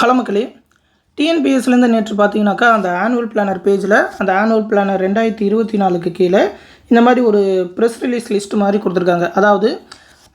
Hello மக்களே டிஎன்பிஎஸ்லேருந்து நேற்று பார்த்தீங்கன்னாக்கா அந்த ஆனுவல் பிளானர் பேஜில் அந்த ஆனுவல் பிளானர் ரெண்டாயிரத்தி இருபத்தி நாலுக்கு கீழே இந்த மாதிரி ஒரு ப்ரெஸ் ரிலீஸ் லிஸ்ட் மாதிரி கொடுத்துருக்காங்க. அதாவது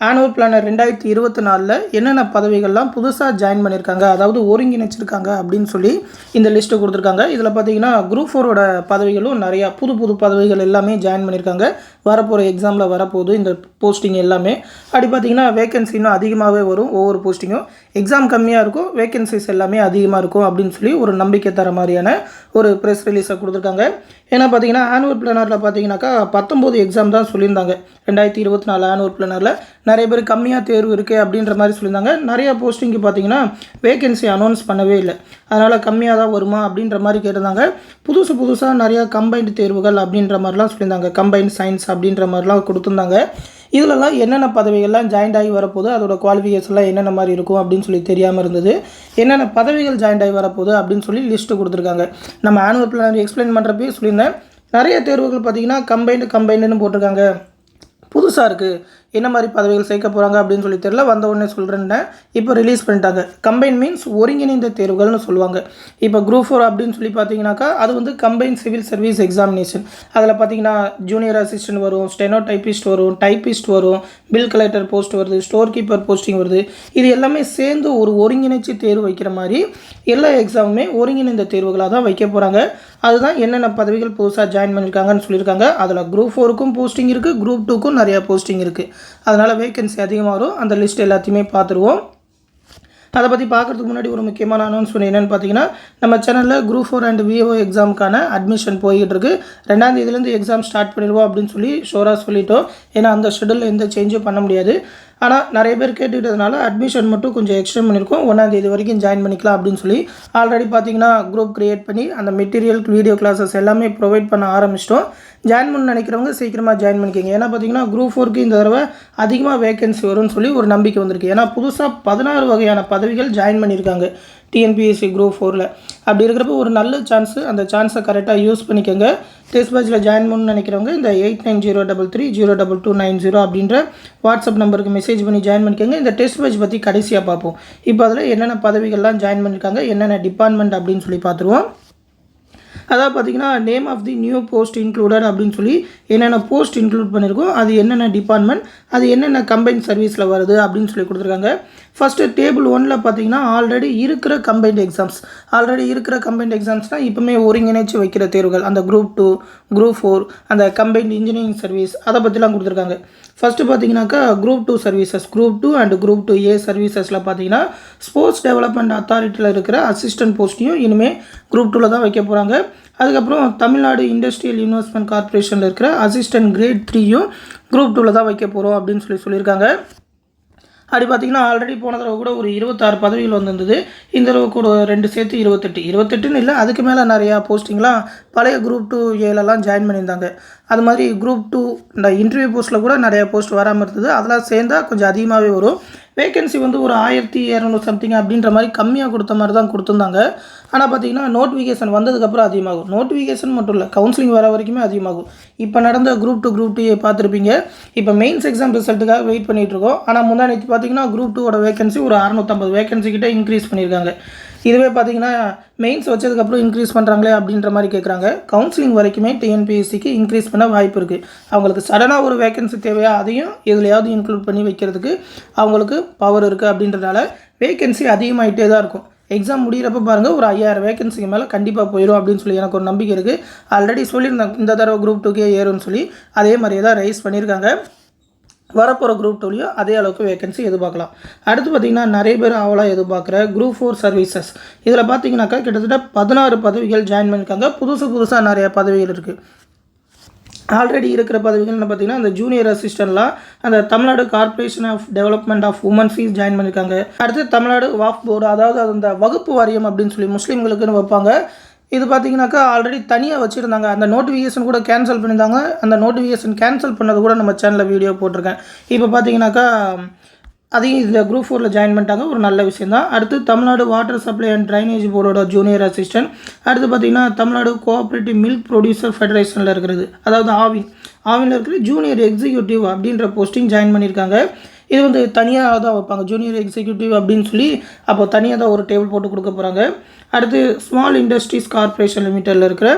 ஆனுவல் பிளானர் ரெண்டாயிரத்தி இருபத்தி நாலில் என்னென்ன பதவிகள்லாம் புதுசாக ஜாயின் பண்ணியிருக்காங்க அதாவது ஒருங்கிணைச்சிருக்காங்க அப்படின்னு சொல்லி இந்த லிஸ்ட்டு கொடுத்துருக்காங்க. இதில் பார்த்தீங்கன்னா குரூப் ஃபோரோட பதவிகளும் நிறையா புது புது பதவிகள் எல்லாமே ஜாயின் பண்ணியிருக்காங்க. வரப்போகிற எக்ஸாமில் வரப்போகுது இந்த போஸ்டிங் எல்லாமே. அப்படி பார்த்தீங்கன்னா வேகன்சி இன்னும் அதிகமாகவே வரும் ஒவ்வொரு போஸ்டிங்கும் எக்ஸாம் கம்மியாக இருக்கும் வேகன்சிஸ் எல்லாமே அதிகமாக இருக்கும் அப்படின்னு சொல்லி ஒரு நம்பிக்கை தர மாதிரியான ஒரு ப்ரெஸ் ரிலீஸை கொடுத்துருக்காங்க. ஏன்னா பார்த்தீங்கன்னா ஆனுவல் பிளானரில் பார்த்தீங்கன்னாக்கா பத்தொம்போது எக்ஸாம் தான் சொல்லியிருந்தாங்க. ரெண்டாயிரத்தி இருபத்தி நாலு ஆனுவல் பிளானரில் நிறைய பேர் கம்மியாக தேர்வு இருக்குது அப்படின்ற மாதிரி சொல்லியிருந்தாங்க. நிறைய போஸ்டிங்க்கு பார்த்தீங்கன்னா வேகன்சி அனௌன்ஸ் பண்ணவே இல்லை. அதனால் கம்மியாக தான் வருமா அப்படின்ற மாதிரி கேட்டிருந்தாங்க. புதுசு புதுசாக நிறையா கம்பைன்டு தேர்வுகள் அப்படின்ற மாதிரிலாம் சொல்லியிருந்தாங்க. கம்பைன்ட் சயின்ஸ் அப்படின்ற மாதிரிலாம் கொடுத்துருந்தாங்க. இதிலலாம் என்னென்ன பதவிகள்லாம் ஜாயின்ட் ஆகி வரப்போகுது? அதோட குவாலிஃபிகேஷன்லாம் என்னென்ன மாதிரி இருக்கும் அப்படின்னு சொல்லி தெரியாமல் இருந்தது. என்னென்ன பதவிகள் ஜாயின்ட் ஆகி வரப்போகுது அப்படின்னு சொல்லி லிஸ்ட்டு கொடுத்துருக்காங்க. நம்ம ஆனுவல் பிளான் எக்ஸ்பிளைன் பண்ணுறப்பே சொல்லியிருந்தேன். நிறைய தேர்வுகள் பார்த்திங்கன்னா கம்பைண்டு கம்பைண்டுன்னு போட்டிருக்காங்க. புதுசாக இருக்குது என்ன மாதிரி பதவிகள் சேர்க்க போகிறாங்க அப்படின்னு சொல்லி தெரியல. வந்த உடனே சொல்கிறேன்னேன் இப்போ ரிலீஸ் பண்ணிட்டாங்க. கம்பைன் மீன்ஸ் ஒருங்கிணைந்த தேர்வுகள்னு சொல்லுவாங்க. இப்போ குரூப் ஃபோர் அப்படின்னு சொல்லி பார்த்தீங்கன்னாக்கா அது வந்து கம்பைன் சிவில் சர்வீஸ் எக்ஸாமினேஷன் அதில் பார்த்தீங்கன்னா ஜூனியர் அசிஸ்டன்ட் வரும் ஸ்டெனோ டைப்பிஸ்ட் வரும் டைப்பிஸ்ட் வரும் பில் கலெக்டர் போஸ்ட் வருது ஸ்டோர் கீப்பர் போஸ்டிங் வருது. இது எல்லாமே சேர்ந்து ஒரு ஒருங்கிணைச்சு தேர்வு வைக்கிற மாதிரி எல்லா எக்ஸாமுமே ஒருங்கிணைந்த தேர்வுகளாக தான் வைக்க போகிறாங்க அதுதான் என்னென்ன பதவிகள் புதுசாக ஜாயின் பண்ணியிருக்காங்கன்னு சொல்லியிருக்காங்க. அதில் குரூப் ஃபோருக்கும் போஸ்டிங் இருக்குது குரூப் டூக்கும் நிறைய போஸ்டிங் இருக்குது அதனால் வேகன்சி அதிகமாக வரும். அந்த லிஸ்ட் எல்லாத்தையுமே பார்த்துருவோம். அதை பற்றி பார்க்குறதுக்கு முன்னாடி ஒரு முக்கியமான அனௌன்ஸ்மெண்ட் என்னென்னு பார்த்தீங்கன்னா நம்ம சேனலில் குரூப் ஃபோர் அண்ட் விஓ எக்ஸாமுக்கான அட்மிஷன் போய்கிட்டு இருக்கு. ரெண்டாம் தேதியிலேருந்து எக்ஸாம் ஸ்டார்ட் பண்ணிடுவோம் அப்படின்னு சொல்லி ஷோராக சொல்லிட்டோம். ஏன்னா அந்த ஷெடியூலில் எந்த சேஞ்சும் பண்ண முடியாது. ஆனால் நிறைய பேர் கேட்டுக்கிட்டதுனால அட்மிஷன் மட்டும் கொஞ்சம் எக்ஸ்டெண்ட் பண்ணியிருக்கோம். ஒன்றாந்தேதி வரைக்கும் ஜாயின் பண்ணிக்கலாம் அப்படின்னு சொல்லி ஆல்ரெடி பார்த்தீங்கன்னா குரூப் க்ரியேட் பண்ணி அந்த மெட்டீரியல் வீடியோ கிளாஸஸ் எல்லாமே ப்ரொவைட் பண்ண ஆரம்பிச்சிட்டோம். ஜாயின் பண்ண நினைக்கிறவங்க சீக்கிரமாக ஜாயின் பண்ணிக்கோங்க. ஏன்னா பார்த்தீங்கன்னா குரூப் ஃபோருக்கு இந்த தடவை அதிகமாக வேகன்சி வரும்னு சொல்லி ஒரு நம்பிக்கை வந்திருக்கு. ஏன்னா புதுசாக பதினாறு வகையான பதவிகள் ஜாயின் பண்ணியிருக்காங்க. டிஎன்பிஎஸ்சி குரூப் ஃபோரில் அப்படி இருக்கிறப்ப ஒரு நல்ல சான்ஸு அந்த சான்ஸை கரெக்டாக யூஸ் பண்ணிக்கோங்க. டெஸ்ட் பேட்சில் ஜாயின் பண்ணணும்னு நினைக்கிறவங்க இந்த eight nine zero double three zero double two nine zero அப்படின்ற வாட்ஸ்அப் நம்பருக்கு மெசேஜ் பண்ணி ஜாயின் பண்ணிக்கோங்க. இந்த டெஸ்ட் பேட்ச் பற்றி கடைசியாக பார்ப்போம். இப்போ அதில் என்னென்ன பதவிகள்லாம் ஜாயின் பண்ணியிருக்காங்க என்னென்ன டிபார்ட்மெண்ட் அப்படின்னு சொல்லி பார்த்துருவோம். அதாவது பார்த்தீங்கன்னா name of the new post included அப்படின்னு சொல்லி என்னென்ன போஸ்ட் இன்க்ளூட் பண்ணியிருக்கோம் அது என்னென்ன டிபார்ட்மெண்ட் அது என்னென்ன கம்பைன் சர்வீஸில் வருது அப்படின்னு சொல்லி கொடுத்துருக்காங்க. ஃபஸ்ட்டு டேபிள் ஒனில் பார்த்தீங்கன்னா ஆல்ரெடி இருக்கிற கம்பைன்ட் எக்ஸாம்ஸ் ஆல்ரெடி இருக்கிற கம்பைன்ட் எக்ஸாம்ஸ்னால் இப்போமே ஒருங்கிணைச்சு வைக்கிற தேர்வுகள் அந்த குரூப் டூ குரூப் ஃபோர் அந்த கம்பைன்ட் இன்ஜினியரிங் சர்வீஸ் அதை பற்றிலாம் கொடுத்துருக்காங்க. ஃபஸ்ட்டு பார்த்தீங்கன்னாக்கா group two services group two and group two A சர்வீசஸில் பார்த்தீங்கன்னா ஸ்போர்ட்ஸ் டெவலப்மெண்ட் அத்தாரிட்டியில் இருக்கிற அசிஸ்டன்ட் போஸ்ட்டையும் இனிமேல் குரூப் டூவில் தான் வைக்க போகிறாங்க அதுக்கப்புறம் தமிழ்நாடு இண்டஸ்ட்ரியல் இன்வெஸ்ட்மெண்ட் கார்ப்பரேஷனில் இருக்கிற அசிஸ்டன்ட் கிரேட் த்ரீயும் குரூப் டூவில் தான் வைக்க போகிறோம் அப்படின்னு சொல்லி சொல்லியிருக்காங்க. அப்படி பார்த்தீங்கன்னா ஆல்ரெடி போன தடவை கூட ஒரு இருபத்தாறு பதவிகள் வந்திருந்தது. இந்த தடவை கூட ரெண்டு சேர்த்து இருபத்தெட்டு. இருபத்தெட்டுன்னு இல்லை அதுக்கு மேலே நிறையா போஸ்டிங்லாம் பழைய குரூப் டூ ஏலெல்லாம் ஜாயின் பண்ணியிருந்தாங்க. அது மாதிரி குரூப் டூ இந்த இன்டர்வியூ போஸ்ட்டில் கூட நிறையா போஸ்ட் வராமல் இருந்தது. அதெல்லாம் சேர்ந்தால் கொஞ்சம் அதிகமாகவே வரும். வேகன்சி வந்து ஒரு ஆயிரத்தி இரநூறு சம்திங் அப்படின்ற மாதிரி கம்மியாக கொடுத்த மாதிரி தான் கொடுத்துருந்தாங்க. ஆனால் பார்த்தீங்கன்னா நோட்டிஃபிகேஷன் வந்ததுக்கப்புறம் அதிகமாகும். நோட்டிஃபிகேஷன் மட்டும் இல்லை கவுன்சிலிங் வர வரைக்குமே அதிகமாகும். இப்போ நடந்த குரூப் டூ குரூப் டூ பார்த்துருப்பீங்க. இப்போ மெயின்ஸ் எக்ஸாம் ரிசல்ட்டுக்காக வெயிட் பண்ணிகிட்டு இருக்கோம். ஆனால் முந்தா நேற்று பார்த்தீங்கன்னா குரூப் டூவோட வேகன்சி ஒரு அறநூற்றம்பது வேகன்சி கிட்டே இன்க்ரீஸ் பண்ணியிருக்காங்க இதுவே பார்த்தீங்கன்னா மெயின்ஸ் வச்சதுக்கப்புறம் இன்க்ரீஸ் பண்ணுறாங்களே அப்படின்ற மாதிரி கேட்குறாங்க கவுன்சிலிங் வரைக்குமே டிஎன்பிஎஸ்சிக்கு இன்க்ரீஸ் பண்ண வாய்ப்பு இருக்குது அவங்களுக்கு சடனாக ஒரு வேகன்சி தேவையா அதையும் எதுலையாவது இன்க்ளூட் பண்ணி வைக்கிறதுக்கு அவங்களுக்கு பவர் இருக்குது அப்படின்றனால வேகன்சி அதிகமாகிட்டே தான் இருக்கும். எக்ஸாம் முடிகிறப்ப பாருங்கள் ஒரு ஐயாயிரம் வேகன்சிக்கு மேலே கண்டிப்பாக போயிடும் அப்படின்னு சொல்லி எனக்கு ஒரு நம்பிக்கை இருக்குது ஆல்ரெடி சொல்லியிருந்தாங்க இந்த தடவை குரூப் டூக்கே ஏறும்னு சொல்லி. அதே மாதிரியே தான் ரைஸ் பண்ணியிருக்காங்க. வரப்போகிற குரூப் டூலையும் அதே அளவுக்கு வேகன்சி எதிர்பார்க்கலாம். அடுத்து பார்த்திங்கன்னா நிறைய பேர் ஆவலாக எதிர்பார்க்குற குரூப் ஃபோர் சர்வீசஸ் இதில் பார்த்தீங்கன்னாக்கா கிட்டத்தட்ட பதினாறு பதவிகள் ஜாயின் பண்ணியிருக்காங்க புதுசு புதுசாக நிறைய பதவிகள் இருக்குது ஆல்ரெடி இருக்கிற பதவிகள்னு பார்த்தீங்கன்னா அந்த ஜூனியர் அசிஸ்டண்ட்லாம் அந்த Tamil Nadu corporation of development of women fees join பண்ணியிருக்காங்க அடுத்து தமிழ்நாடு வாஃப் போர்டு அதாவது அந்த வகுப்பு வாரியம் அப்படின்னு சொல்லி முஸ்லீம்களுக்குன்னு வைப்பாங்க. இது பார்த்தீங்கன்னாக்கா ஆல்ரெடி தனியாக வச்சுருந்தாங்க. அந்த நோட்டிஃபிகேஷன் கூட கேன்சல் பண்ணியிருந்தாங்க. அந்த நோட்டிஃபிகேஷன் கேன்சல் பண்ணது கூட நம்ம சேனலில் வீடியோ போட்டிருக்கேன். இப்போ பார்த்தீங்கன்னாக்கா அதையும் இந்த குரூப் ஃபோரில் ஜாயின் பண்ணிட்டாங்க. ஒரு நல்ல விஷயம் தான் அடுத்து Tamil Nadu water supply and drainage போர்டோட junior assistant அடுத்து பார்த்திங்கன்னா தமிழ்நாடு கோஆப்ரேட்டிவ் மில்க் ப்ரொடியூசர் ஃபெடரேஷனில் இருக்கிறது. அதாவது ஆவின் ஆவினில் இருக்கிற ஜூனியர் எக்ஸிக்யூட்டிவ் அப்படின்ற போஸ்டிங் ஜாயின் பண்ணியிருக்காங்க. இது வந்து தனியாக தான் வைப்பாங்க. ஜூனியர் எக்ஸிக்யூட்டிவ் அப்படின்னு சொல்லி அப்போ தனியாக தான் ஒரு டேபிள் போட்டு கொடுக்க போகிறாங்க அடுத்து ஸ்மால் இண்டஸ்ட்ரீஸ் கார்ப்பரேஷன் லிமிட்டடில் இருக்கிற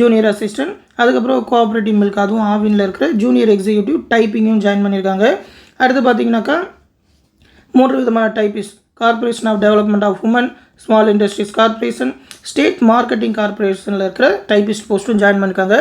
ஜூனியர் அசிஸ்டன்ட் அதுக்கப்புறம் கோஆப்ரேட்டிவ் மில்க் அதுவும் ஆவினில் இருக்கிற ஜூனியர் எக்ஸிக்யூட்டிவ் டைப்பிங்கும் ஜாயின் பண்ணியிருக்காங்க. அடுத்து பார்த்தீங்கன்னாக்கா மூன்று விதமான typist corporation of development of women small industries corporation state marketing கார்ப்பரேஷனில் இருக்கிற டைப்பிஸ்ட் போஸ்ட்டும் ஜாயின் பண்ணியிருக்காங்க.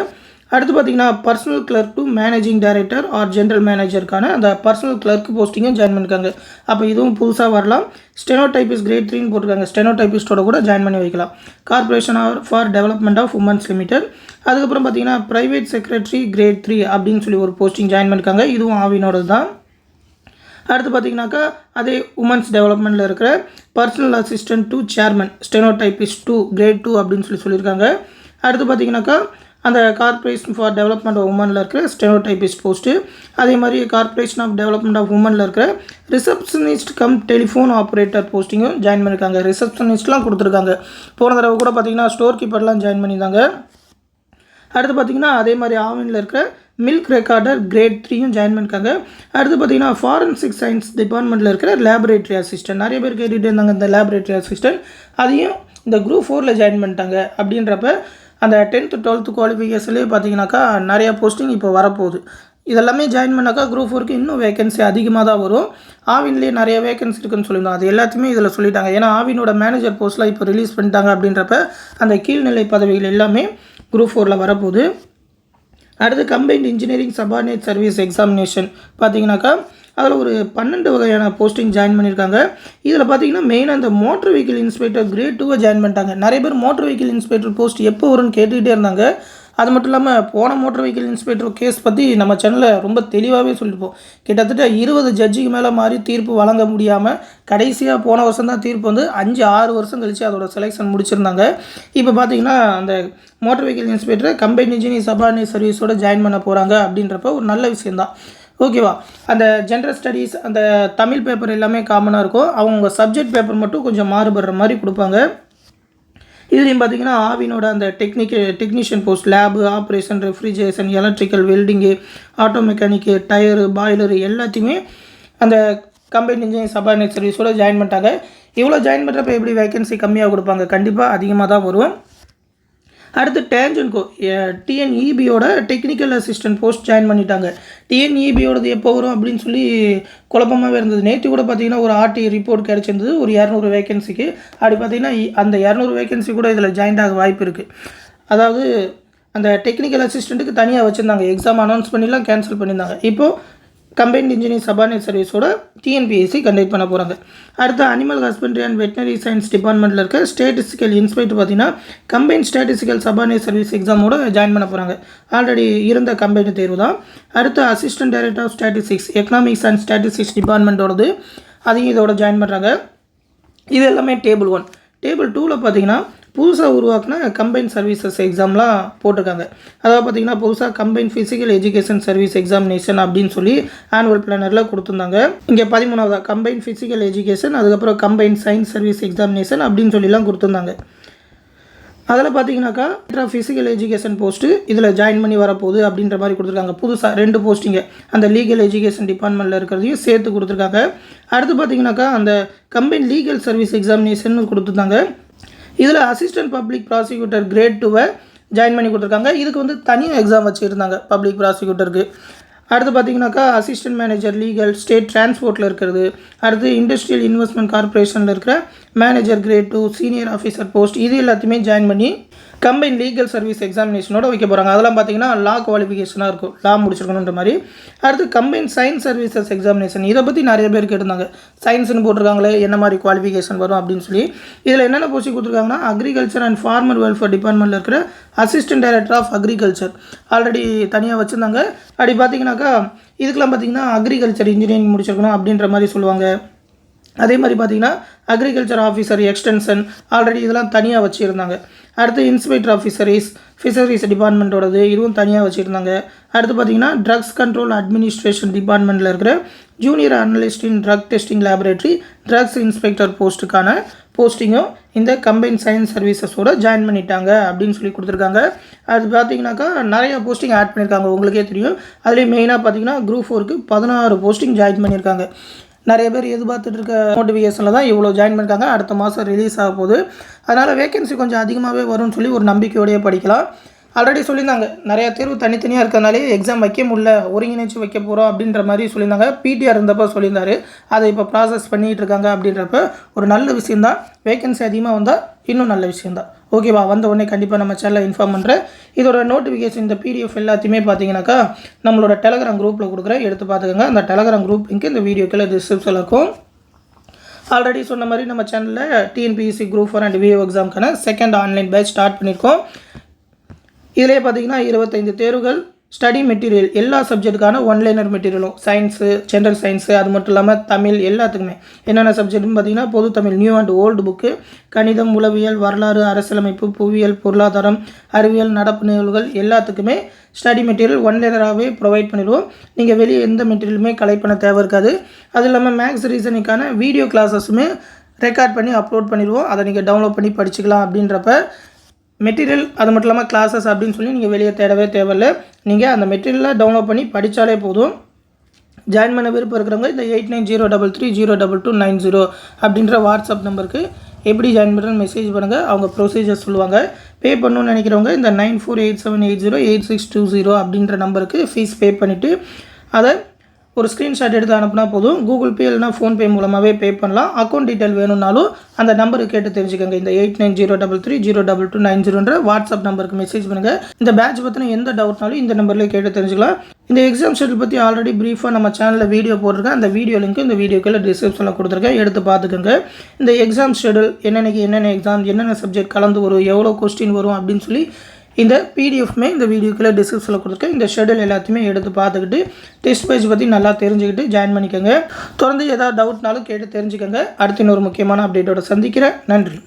அடுத்து பார்த்தீங்கன்னா personal clerk to managing director or general மேனேஜருக்கான அந்த பர்சனல் கிளர்க் போஸ்டிங்கும் ஜாயின் பண்ணியிருக்காங்க அப்போ இதுவும் புதுசாக வரலாம். ஸ்டெனோ டைப்பிஸ்ட் கிரேட் த்ரீன்னு போட்டிருக்காங்க. ஸ்டெனோ டைப்பிஸ்டோட கூட ஜாயின் பண்ணி வைக்கலாம். Corporation or for development of women's limited அதுக்கப்புறம் பார்த்தீங்கன்னா ப்ரைவேட் செக்ரட்டரி கிரேட் த்ரீ அப்படின்னு சொல்லி ஒரு போஸ்டிங் ஜாயின் பண்ணியிருக்காங்க இதுவும் ஆவினோடது தான். அடுத்து பார்த்தீங்கன்னாக்கா அதே உமன்ஸ் டெவலப்மெண்ட்டில் இருக்கிற personal assistant to chairman steno typist two grade two அப்படின்னு சொல்லி சொல்லியிருக்காங்க. அடுத்து பார்த்தீங்கன்னாக்கா அந்த கார்ப்பரேஷன் ஃபார் டெவலப்மெண்ட் ஆஃப் உமனில் இருக்கிற ஸ்டெனோடைபிஸ்ட் போஸ்ட்டு அதே மாதிரி கார்ப்பரேஷன் ஆஃப் டெவலப்மெண்ட் ஆஃப் உமனில் இருக்கிற ரிசப்ஷனிஸ்ட் கம் டெலிஃபோன் ஆப்ரேட்டர் போஸ்டிங்கும் ஜாயின் பண்ணியிருக்காங்க. ரிசப்ஷனிஸ்ட்லாம் கொடுத்துருக்காங்க. போன தடவை கூட பார்த்தீங்கன்னா ஸ்டோர் கீப்பர்லாம் ஜாயின் பண்ணியிருந்தாங்க. அடுத்து பார்த்தீங்கன்னா அதே மாதிரி ஆவினில் இருக்கிற மில்க் ரெக்கார்டர் கிரேட் த்ரீயும் ஜாயின் பண்ணிருக்காங்க அடுத்து பார்த்தீங்கன்னா ஃபாரன்சிக் சயின்ஸ் டிபார்ட்மெண்ட்டில் இருக்கிற லேபரேட்டரி அசிஸ்டன்ட் நிறைய பேர் கேட்டுகிட்டே இருந்தாங்க இந்த லேபரேட்டரி அசிஸ்டன்ட் அதையும் இந்த குரூப் ஃபோரில் ஜாயின் பண்ணிட்டாங்க. அப்படின்றப்ப அந்த டென்த்து டுவெல்த்து குவாலிஃபிகேஷன்லேயே பார்த்தீங்கன்னாக்கா நிறையா போஸ்டிங் இப்போ வரப்போகுது. இதெல்லாமே ஜாயின் பண்ணாக்கா குரூப் ஒர்க்கு இன்னும் வேகன்சி அதிகமாக தான் வரும். ஆவின்லேயே நிறைய வேகன்சி இருக்குன்னு சொல்லியிருந்தோம் அது எல்லாத்தையுமே இதில் சொல்லிட்டாங்க. ஏன்னா ஆவினோட மேனேஜர் போஸ்ட்லாம் இப்போ ரிலீஸ் பண்ணிட்டாங்க அப்படின்றப்ப அந்த கீழ்நிலை பதவிகள் எல்லாமே குரூப் ஃபோரில் வரப்போகுது. அடுத்து combined engineering subordinate service examination பார்த்தீங்கன்னாக்கா அதில் ஒரு பன்னெண்டு வகையான போஸ்டிங் ஜாயின் பண்ணியிருக்காங்க. இதில் பார்த்தீங்கன்னா மெயினாக இந்த மோட்டர் வெஹிக்கிள் இன்ஸ்பெக்டர் கிரேட் டூவை ஜாயின் பண்ணிட்டாங்க. நிறைய பேர் மோட்டர் வெஹிக்கிள் இன்ஸ்பெக்டர் போஸ்ட் எப்போ வரும்னு கேட்டுக்கிட்டே இருந்தாங்க. அது மட்டும் இல்லாமல் போன மோட்டர் வெஹிக்கிள் இன்ஸ்பெக்டர் கேஸ் பற்றி நம்ம சேனலில் ரொம்ப தெளிவாகவே சொல்லியிருப்போம். கிட்டத்தட்ட இருபது ஜட்ஜுக்கு மேலே மாறி தீர்ப்பு வழங்க முடியாமல் கடைசியாக போன வருஷம் தான் தீர்ப்பு வந்து அஞ்சு ஆறு வருஷம் கழித்து அதோட செலெக்ஷன் முடிச்சிருந்தாங்க. இப்போ பார்த்தீங்கன்னா அந்த motor vehicle inspector company engineer subordinate சர்வீஸோட join பண்ண போகிறாங்க அப்படின்றப்ப ஒரு நல்ல விஷயந்தான் ஓகேவா அந்த ஜென்ரல் ஸ்டடீஸ் அந்த தமிழ் பேப்பர் எல்லாமே காமனாக இருக்கும். அவங்க சப்ஜெக்ட் பேப்பர் மட்டும் கொஞ்சம் மாறுபடுற மாதிரி கொடுப்பாங்க. இதுலேயும் பார்த்தீங்கன்னா ஆவினோட அந்த technique technician post lab operation refrigeration electrical welding auto mechanic tyre boiler எல்லாத்தையுமே அந்த கம்பெனி இன்ஜினியர் சபார்டினேட் சர்வீஸோட ஜாயின் பண்ணிட்டாங்க. இவ்வளோ ஜாயின் பண்ணுறப்ப எப்படி வேகன்சி கம்மியாக கொடுப்பாங்க? கண்டிப்பாக அதிகமாக தான் வரும். அடுத்து டேஞ்சன்கோ டிஎன்இபியோட டெக்னிக்கல் அசிஸ்டன்ட் போஸ்ட் ஜாயின் பண்ணிட்டாங்க. டிஎன்இபியோடது எப்போ வரும் அப்படின்னு சொல்லி குழப்பமாகவே இருந்தது. நேற்று கூட பார்த்தீங்கன்னா ஒரு ஆர்டி ரிப்போர்ட் கிடச்சிருந்தது. ஒரு இரநூறு வேகன்சிக்கு அப்படி பார்த்தீங்கன்னா அந்த இரநூறு வேகன்சி கூட இதில் ஜாயின்ட் ஆக வாய்ப்பு இருக்குது அதாவது அந்த டெக்னிக்கல் அசிஸ்டண்ட்டுக்கு தனியாக வச்சுருந்தாங்க. எக்ஸாம் அனௌன்ஸ் பண்ணிலாம் கேன்சல் பண்ணியிருந்தாங்க. இப்போது கம்பைன்ட் இன்ஜினியர் சபார்டினேட் சர்வீஸோட டிஎன்பிஎஸ்சி கண்டக்ட் பண்ண போகிறாங்க அடுத்து animal husbandry and veterinary science டிபார்ட்மெண்ட்டில் இருக்க ஸ்டேட்டிஸ்டிக்கல் இன்ஸ்பெக்டர் பார்த்தீங்கன்னா கம்பைன் ஸ்டேட்டிஸ்டிக்கல் சபார்டினேட் சர்வீஸ் எக்ஸாமோட ஜாயின் பண்ண போகிறாங்க ஆல்ரெடி இருந்த கம்பெனி தேர்வு தான். அடுத்து assistant director of statistics economics and statistics டிபார்ட்மெண்ட்டோடது அதையும் இதோட ஜாயின் பண்ணுறாங்க இது எல்லாமே டேபிள் ஒன் டேபிள் டூவில் பார்த்தீங்கன்னா புதுசாக உருவாக்குன கம்பைன் சர்வீசஸ் எக்ஸாம்லாம் போட்டிருக்காங்க. அதாவது பார்த்தீங்கன்னா புதுசாக combine physical education service examination அப்படின்னு சொல்லி ஆனுவல் பிளானரில் கொடுத்துருந்தாங்க. இங்கே பதிமூணாவதாக கம்பைன் ஃபிசிக்கல் எஜுகேஷன் அதுக்கப்புறம் கம்பைன் சயின்ஸ் சர்வீஸ் எக்ஸாமினேஷன் அப்படின்னு சொல்லிலாம் கொடுத்துருந்தாங்க. அதில் பார்த்தீங்கன்னாக்கா ஃபிசிக்கல் எஜுகேஷன் போஸ்ட்டு இதில் ஜாயின் பண்ணி வரப்போகுது அப்படின்ற மாதிரி கொடுத்துருக்காங்க. புதுசாக ரெண்டு போஸ்டிங்க அந்த லீகல் எஜுகேஷன் டிபார்ட்மெண்ட்டில் இருக்கிறதையும் சேர்த்து கொடுத்துருக்காங்க. அடுத்து பார்த்தீங்கன்னாக்கா அந்த கம்பைன் லீகல் சர்வீஸ் எக்ஸாமினேஷன் கொடுத்துருந்தாங்க. இதில் அசிஸ்டன்ட் பப்ளிக் ப்ராசிக்யூட்டர் கிரேட் டூவை ஜாயின் பண்ணி கொடுத்துருக்காங்க. இதுக்கு வந்து தனியாக எக்ஸாம் வச்சுருந்தாங்க பப்ளிக் ப்ராசிக்யூட்டருக்கு அடுத்து பார்த்தீங்கன்னாக்கா அசிஸ்டன்ட் மேனேஜர் லீகல் ஸ்டேட் டிரான்ஸ்போர்ட்டில் இருக்கிறது. அடுத்து இண்டஸ்ட்ரியல் இன்வெஸ்ட்மெண்ட் கார்ப்பரேஷனில் இருக்கிற manager grade two senior officer post இது எல்லாத்தையுமே ஜாயின் பண்ணி கம்பைன் லீகல் சர்வீஸ் எக்ஸாமினேஷனோட வைக்க போகிறாங்க அதெல்லாம் பார்த்தீங்கன்னா லா குவாலிஃபிகேஷனாக இருக்கும். லா முடிச்சிருக்கணுன்ற மாதிரி. அடுத்து கம்பைன் சயின்ஸ் சர்வீசஸ் எக்ஸாமினேஷன் இதை பற்றி நிறைய பேர் கேட்டிருந்தாங்க. சயின்ஸ்னு போட்டிருக்காங்களே என்ன மாதிரி குவாலிஃபிகேஷன் வரும் அப்படின்னு சொல்லி. இதில் என்னென்ன போஸ்டிங் கொடுத்துருக்காங்கன்னா அக்ரிகல்ச்சர் அண்ட் ஃபார்மர் வெல்ஃபேர் டிபார்ட்மெண்ட்டில் இருக்கிற assistant director of agriculture already தனியாக வச்சுருந்தாங்க. அப்படி பார்த்தீங்கன்னாக்கா இதுக்கெல்லாம் பார்த்தீங்கன்னா அக்ரிகல்ச்சர் இன்ஜினியரிங் முடிச்சிருக்கணும் அப்படின்ற மாதிரி சொல்லுவாங்க. அதே மாதிரி பார்த்தீங்கன்னா அக்ரிகல்ச்சர் ஆஃபீஸர் எக்ஸ்டென்ஷன் ஆல்ரெடி இதெல்லாம் தனியாக வச்சுருந்தாங்க. அடுத்து இன்ஸ்பெக்டர் ஆஃபீஸரிஸ் ஃபிஷரிஸ் டிபார்ட்மெண்ட்டோடது இதுவும் தனியாக வச்சுருந்தாங்க. அடுத்து பார்த்தீங்கன்னா ட்ரக்ஸ் கண்ட்ரோல் அட்மினிஸ்ட்ரேஷன் டிபார்ட்மெண்ட்டில் இருக்கிற junior analyst in drug testing laboratory drugs inspector போஸ்ட்டுக்கான போஸ்டிங்கும் இந்த கம்பைன் சயின்ஸ் சர்வீசஸோட ஜாயின் பண்ணிட்டாங்க அப்படின்னு சொல்லி கொடுத்துருக்காங்க. அது பார்த்தீங்கன்னாக்கா நிறைய போஸ்டிங் ஆட் பண்ணியிருக்காங்க உங்களுக்கே தெரியும். அதுலேயும் மெயினாக பார்த்தீங்கன்னா குரூப் ஃபோருக்கு பதினாறு போஸ்டிங் ஜாயின் பண்ணியிருக்காங்க நிறைய பேர் எதிர்பார்த்துட்டு இருக்க நோட்டிஃபிகேஷனில் தான் இவ்வளோ ஜாயின் பண்ணியிருக்காங்க அடுத்த மாதம் ரிலீஸ் ஆக போகுது. அதனால் வேகன்சி கொஞ்சம் அதிகமாகவே வரும்னு சொல்லி ஒரு நம்பிக்கையோடையே படிக்கலாம். ஆல்ரெடி சொல்லியிருந்தாங்க. நிறையா தேர்வு தனித்தனியாக இருக்கிறதுனாலே எக்ஸாம் வைக்க முடியல. ஒருங்கிணைச்சு வைக்க போகிறோம் அப்படின்ற மாதிரி சொல்லியிருந்தாங்க. பிடிஆர் இருந்தப்போ சொல்லியிருந்தாரு. அதை இப்போ ப்ராசஸ் பண்ணிகிட்டு இருக்காங்க அப்படின்றப்ப ஒரு நல்ல விஷயந்தான் வேகன்சி அதிகமாக வந்தால் இன்னும் நல்ல விஷயந்தான் ஓகேவா வந்த உடனே கண்டிப்பாக நம்ம சேனலில் இன்ஃபார்ம் பண்ணுறேன் இதோட நோட்டிஃபிகேஷன் இந்த பிடிஎஃப் எல்லாத்தையுமே பார்த்தீங்கன்னாக்கா நம்மளோட டெலகிராம் குரூப்பில் கொடுக்குறேன். எடுத்து பார்த்துக்கோங்க அந்த டெலகிராம் குரூப் லிங்க் இந்த வீடியோக்கில் டிஸ்கிரிப்ஷனில் இருக்கும். ஆல்ரெடி சொன்ன மாதிரி நம்ம சேனலில் TNPSC group four and VO எக்ஸாம்க்கான second online batch start பண்ணியிருக்கோம். இதிலே பார்த்தீங்கன்னா இருபத்தைந்து தேர்வுகள் ஸ்டடி மெட்டீரியல் எல்லா சப்ஜெக்ட்டுக்கான ஒன்லைனர் மெட்டீரியலும் சயின்ஸு ஜென்ரல் சயின்ஸு அது மட்டும் இல்லாமல் தமிழ் எல்லாத்துக்குமே. என்னென்ன சப்ஜெக்ட்னு பார்த்தீங்கன்னா பொது Tamil new and old book கணிதம் உளவியல் வரலாறு அரசியலமைப்பு புவியியல் பொருளாதாரம் அறிவியல் நடப்பு நிகழ்வுகள் எல்லாத்துக்குமே ஸ்டடி மெட்டீரியல் ஒன்லைனராகவே ப்ரொவைட் பண்ணிடுவோம். நீங்கள் வெளியே எந்த மெட்டீரியலுமே கலெக்ட் பண்ண தேவை இருக்காது. அது இல்லாமல் மேக்ஸ் ரீசனுக்கான வீடியோ கிளாஸஸுமே ரெக்கார்ட் பண்ணி அப்லோட் பண்ணிடுவோம். அதை நீங்கள் டவுன்லோட் பண்ணி படிச்சுக்கலாம் அப்படின்றப்ப மெட்டீரியல் அது மட்டும் இல்லாமல் கிளாஸஸ் அப்படின்னு சொல்லி நீங்கள் வெளியே தேடவே தேவையில்லை. நீங்கள் அந்த மெட்டீரியலை டவுன்லோட் பண்ணி படித்தாலே போதும். ஜாயின் பண்ண விருப்பம் இருக்கிறவங்க இந்த eight nine zero double three zero double two nine zero அப்படின்ற வாட்ஸ்அப் நம்பருக்கு எப்படி ஜாயின் பண்ணுறேன்னு மெசேஜ் பண்ணுங்கள் அவங்க ப்ரொசீஜர் சொல்லுவாங்க. பே பண்ணணும்னு நினைக்கிறவங்க இந்த nine four eight seven eight zero eight six two zero அப்படின்ற நம்பருக்கு ஃபீஸ் பே பண்ணிவிட்டு அதை ஒரு ஸ்க்ரீன்ஷாட் எடுத்து அனுப்புனா போதும். கூகுள் பே இல்லைனா ஃபோன்பே மூலமாகவே பே பண்ணலாம். அக்கௌண்ட் டீட்டெயில் வேணும்னாலும் அந்த நம்பருக்கு கேட்டு தெரிஞ்சுக்கோங்க. இந்த eight nine zero double three zero double two nine ஜீரோன்ற WhatsApp நம்பருக்கு மெசேஜ் பண்ணுங்கள் இந்த பேட்ச் பற்றின எந்த டவுட்னாலும் இந்த நம்பர்லேயே கேட்டு தெரிஞ்சுக்கலாம். இந்த எக்ஸாம் ஷெட்யூல் பற்றி ஆல்ரெடி ப்ரீஃபாக நம்ம சேனலில் வீடியோ போட்டிருக்கேன். அந்த வீடியோ லிங்க் இந்த வீடியோக்குள்ள டிஸ்கிரிப்ஷனில் கொடுத்துருக்கேன். எடுத்து பார்த்துக்கோங்க. இந்த எக்ஸாம் ஷெட்யூல் என்னென்னக்கு என்னென்ன எக்ஸாம் என்னென்ன சப்ஜெக்ட் கலந்து வரும் எவ்வளோ கொஸ்டின் வரும் அப்படின்னு சொல்லி இந்த பிடிஎஃப்மே இந்த வீடியோக்குள்ளே டிஸ்கிரிப்ஷனில் கொடுத்துருக்கேன். இந்த ஷெடியூல் எல்லாத்தையுமே எடுத்து பார்த்துக்கிட்டு டெஸ்ட் பேஜ் பற்றி நல்லா தெரிஞ்சுக்கிட்டு ஜாயின் பண்ணிக்கோங்க. தொடர்ந்து ஏதாவது டவுட்னாலும் கேட்டு தெரிஞ்சுக்கோங்க. அடுத்து இன்னொரு முக்கியமான அப்டேட்டோட சந்திக்கிறேன். நன்றி.